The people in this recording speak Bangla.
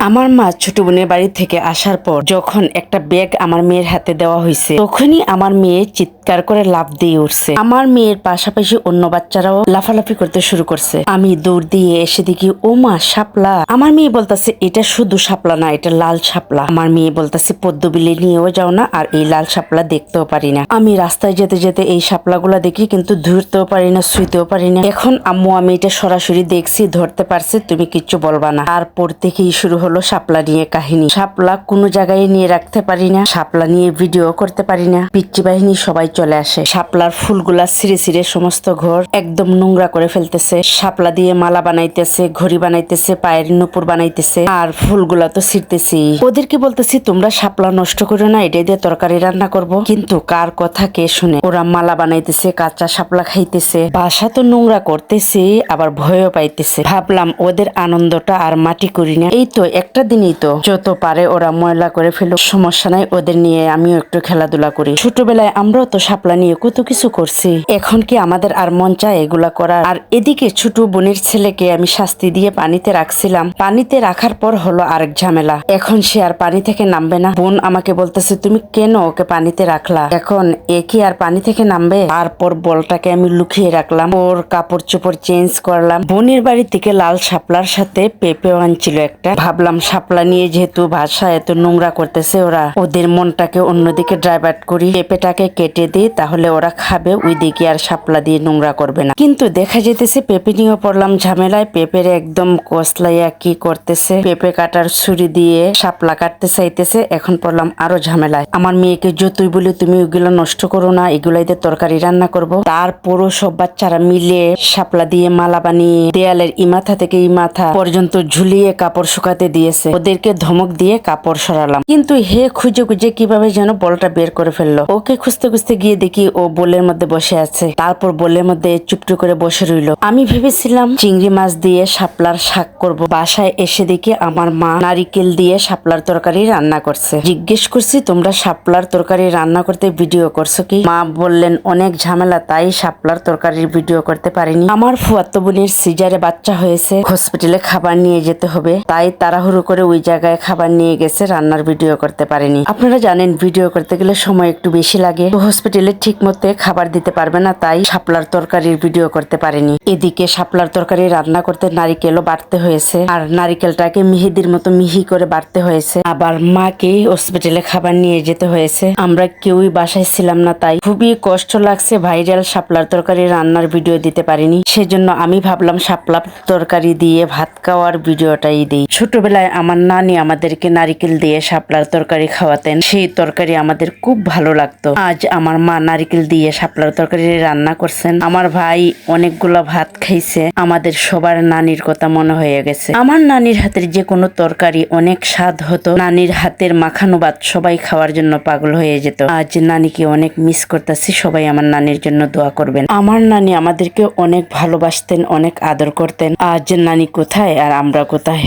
আমার মা ছোট বোনের বাড়ি থেকে আসার পর যখন একটা ব্যাগ আমার মেয়ের হাতে দেওয়া হয়েছে, তখনই আমার মেয়ে চিৎকার করে লাফ দিয়ে উঠছে। আমার মেয়ের পাশাপাশি অন্য বাচ্চারাও লাফালাফি করতে শুরু করছে। আমি দৌড় দিয়ে এসে দেখি, ও মা, শাপলা। আমার মেয়ে বলতেছে, এটা শুধু শাপলা না, এটা লাল শাপলা। আমার মেয়ে বলতেছে পদ্ম বিলে নিয়েও যাও না, আর এই লাল শাপলা দেখতেও পারি না। আমি রাস্তায় যেতে যেতে এই শাপলাগুলা দেখি, কিন্তু ধরতেও পারি না, শুইতেও পারি না। এখন আম্মু, আমি এটা সরাসরি দেখছি, ধরতে পারছে, তুমি কিচ্ছু বলবা না। আর তারপর থেকেই শুরু হলো শাপলা নিয়ে কাহিনী। শাপলা কোনো জায়গায় নিয়ে রাখতে পারি না, শাপলা নিয়ে ভিডিও করতে পারি না। বাহিনী সবাই চলে আসে। শাপলার ফুলগুলা ছিঁড়ে ছিঁড়ে সমস্ত ঘর একদম নোংরা করে ফেলতেছে। শাপলা দিয়ে মালা বানাইতেছে, ঘড়ি বানাইতেছে, পায়ের নুপুর বানাইতেছে, আর ফুলগুলা তো ছিঁড়তেছি। ওদেরকে বলতেছি, তোমরা শাপলা নষ্ট করো না, এটাই দিয়ে তরকারি রান্না করব। কিন্তু কার কথা কে শুনে? ওরা মালা বানাইতেছে, কাঁচা শাপলা খাইতেছে। বাসা তো নোংরা করতেছে, আবার ভয়ও পাইতেছে। ভাবলাম ওদের আনন্দটা আর মাটি করি না। এই তো একটা দিনই তো। যত পারে ওরা ময়লা করে ফেলো সমস্যা নাই, ওদের নিয়ে আমিও একটু খেলাধুলা করি। ছোটবেলায় আমরাও তো শাপলা নিয়ে কত কিছু করছি। এখন কি আমাদের আর মন চায় এগুলা করার? আর এদিকে ছোট বোনের ছেলেকে আমি শাস্তি দিয়ে পানিতে রাখছিলাম। পানিতে রাখার পর হলো আরেক ঝামেলা। এখন সে আর পানি থেকে নামবে না। বোন আমাকে বলতেছে, তুমি কেন ওকে পানিতে রাখলা? এখন এ কি আর পানি থেকে নামবে? তারপর বলটাকে আমি লুকিয়ে রাখলাম। ওর কাপড় চোপড় চেঞ্জ করলাম। বোনের বাড়ি থেকে লাল শাপলার সাথে পেঁপেও আনছিল একটা। ভাবলাম শাপলা নিয়ে যেহেতু ভাষা এত নোংরা করতেছে ওরা, ওদের মনটাকে অন্যদিকে ড্রাইভার্ট করি। পেঁপেটাকে কেটে দিই, তাহলে ওরা খাবে ওই দিকে আর শাপলা দিয়ে নোংরা করবে না। কিন্তু দেখা যেতেছে, পেঁপে নিয়ে পড়লাম ঝামেলায়, পেঁপের একদম কসলাইয়া কি করতেছে? পেঁপে কাটার ছুরি দিয়ে শাপলা কাটতে চাইতেছে, এখন পড়লাম আরও ঝামেলায়। আমার মেয়েকে যতই বলি, তুমি ওগুলো নষ্ট করো না, এগুলাই তরকারি রান্না করব। তারপরও সব বাচ্চারা মিলে শাপলা দিয়ে মালা বানিয়ে, দেয়ালের ইমাথা থেকে ইমাথা পর্যন্ত ঝুলিয়ে কাপড় শুকাতে দিয়েছে। ওদেরকে ধমক দিয়ে কাপড় সরালাম। কিন্তু হে খুঁজে খুঁজে কীভাবে যেন বলটা বের করে ফেলল। ওকে খুঁজতে খুঁজতে গিয়ে দেখি ও বোলের মধ্যে বসে আছে। তারপর বোলের মধ্যে চুপটু করে বসে রইল। আমি ভেবেছিলাম চিংড়ি মাছ দিয়ে শাপলার শাক করব। বাসায় এসে দেখি আমার মা নারিকেল দিয়ে শাপলার তরকারি রান্না করছে। জিজ্ঞেস করছি, তোমরা শাপলার তরকারি রান্না করতে ভিডিও করছ কি? মা বললেন, অনেক ঝামেলা, তাই শাপলার তরকারির ভিডিও করতে পারিনি। আমার ফুয়াত্তো বোনের সিজারে বাচ্চা হয়েছে। হসপিটালে খাবার নিয়ে যেতে হবে, তাই তাড়াহুড়ো করে ওই জায়গায় খাবার নিয়ে গেছে, রান্নার ভিডিও করতে পারেনি। আপনারা জানেন, ভিডিও করতে গেলে সময় একটু বেশি লাগে। তো হসপিটালে ঠিক মতো খাবার দিতে পারবে না, তাই শাপলার তরকারির ভিডিও করতে পারেনি। এদিকে শাপলার তরকারি রান্না করতে নারিকেলও বাড়তে হয়েছে, আর নারিকেলটাকে মিহিদির মতো মিহি করে বাড়তে হয়েছে। আবার মাকে হসপিটালে খাবার নিয়ে যেতে হয়েছে। আমরা কেউই বাসায় ছিলাম না, তাই খুবই কষ্ট লাগছে ভাইরাল শাপলার তরকারি রান্নার ভিডিও দিতে পারিনি। সেজন্য আমি ভাবলাম শাপলার তরকারি দিয়ে ভাত খাওয়ার ভিডিওটাই দিই। ছোটবেলায় আমার নানি আমাদেরকে নারিকেল দিয়ে শাপলার তরকারি খাওয়াতেন। সেই তরকারি আমাদের খুব ভালো লাগতো। আজ আমার মা নারিকেল দিয়ে শাপলার তরকারি রান্না করছেন। আমার ভাই অনেকগুলো ভাত খাইছে। আমাদের সবার নানির কথা মনে হয়ে গেছে। আমার নানির হাতের যে কোনো তরকারি অনেক স্বাদ হতো। নানির হাতের মাখানো ভাত সবাই খাওয়ার জন্য পাগল হয়ে যেত। আজ নানিকে অনেক মিস করতেছি। সবাই আমার নানির জন্য দোয়া করবেন। আমার নানি আমাদেরকে অনেক ভালোবাসতেন, অনেক আদর করতেন। আজ নানি কোথায় আর আমরা কোথায়?